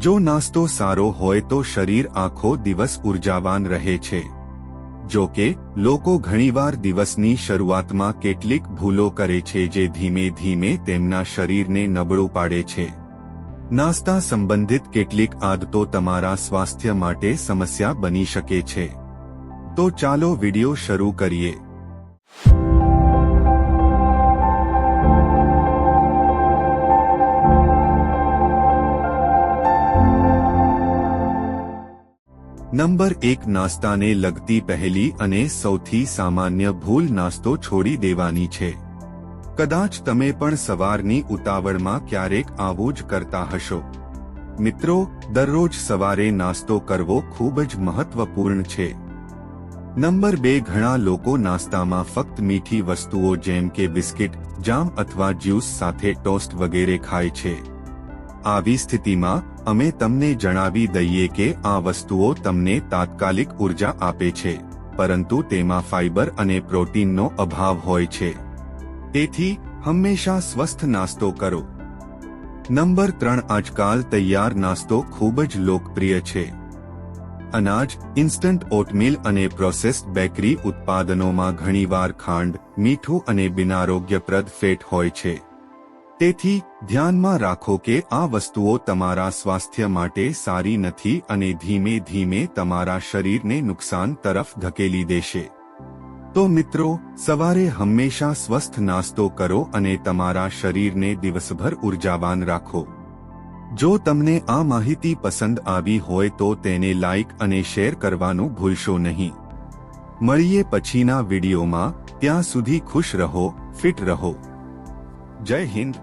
જો નાસ્તો સારો હોય તો શરીર આખો દિવસ ઉર્જાવાન રહે છે. જો કે, લોકો ઘણીવાર દિવસની શરૂઆતમાં કેટલીક ભૂલો કરે છે જે ધીમે ધીમે તેમના શરીરને નબળું પાડે છે. નાસ્તા સંબંધિત કેટલીક આદતો તમારા સ્વાસ્થ્ય માટે સમસ્યા બની શકે છે. તો ચાલો વિડિયો શરૂ કરીએ. નંબર એક નાસ્તાને લગતી પહેલી અને સૌથી સામાન્ય ભૂલ નાસ્તો છોડી દેવાની છે. કદાચ તમે પણ સવારની ઉતાવળમાં ક્યારેક આવું જ કરતા હશો. મિત્રો, દરરોજ સવારે નાસ્તો કરવો ખૂબ જ મહત્વપૂર્ણ છે. નંબર બે, ઘણા લોકો નાસ્તામાં ફક્ત મીઠી વસ્તુઓ જેમ કે બિસ્કિટ, જામ અથવા જ્યુસ સાથે ટોસ્ટ વગેરે ખાય છે. આવી સ્થિતિમાં અમે તમને જણાવી દઈએ કે આ વસ્તુઓ તમને તાત્કાલિક ઊર્જા આપે છે, પરંતુ તેમાં ફાઇબર અને પ્રોટીનનો અભાવ હોય છે. તેથી, હંમેશા સ્વસ્થ નાસ્તો કરો. નંબર ત્રણ, આજકાલ તૈયાર નાસ્તો ખૂબ જ લોકપ્રિય છે. અનાજ, ઇન્સ્ટન્ટ ઓટમીલ અને પ્રોસેસ્ડ બેકરી ઉત્પાદનોમાં ઘણીવાર ખાંડ, મીઠું અને બિનારોગ્યપ્રદ ફેટ હોય છે. તેથી, ધ્યાનમાં રાખો કે આ વસ્તુઓ તમારા સ્વાસ્થ્ય માટે સારી નથી અને ધીમે ધીમે તમારા શરીરને નુકસાન તરફ ધકેલી દેશે. તો મિત્રો, સવારે હંમેશા સ્વસ્થ નાસ્તો કરો અને તમારા શરીરને દિવસભર ઉર્જાવાન રાખો. જો તમને આ માહિતી પસંદ આવી હોય તો તેને લાઇક અને શેર કરવાનું ભૂલશો નહીં. મળીએ પછીના વિડીયોમાં, ત્યાં સુધી ખુશ રહો, ફિટ રહો. જય હિન્દ.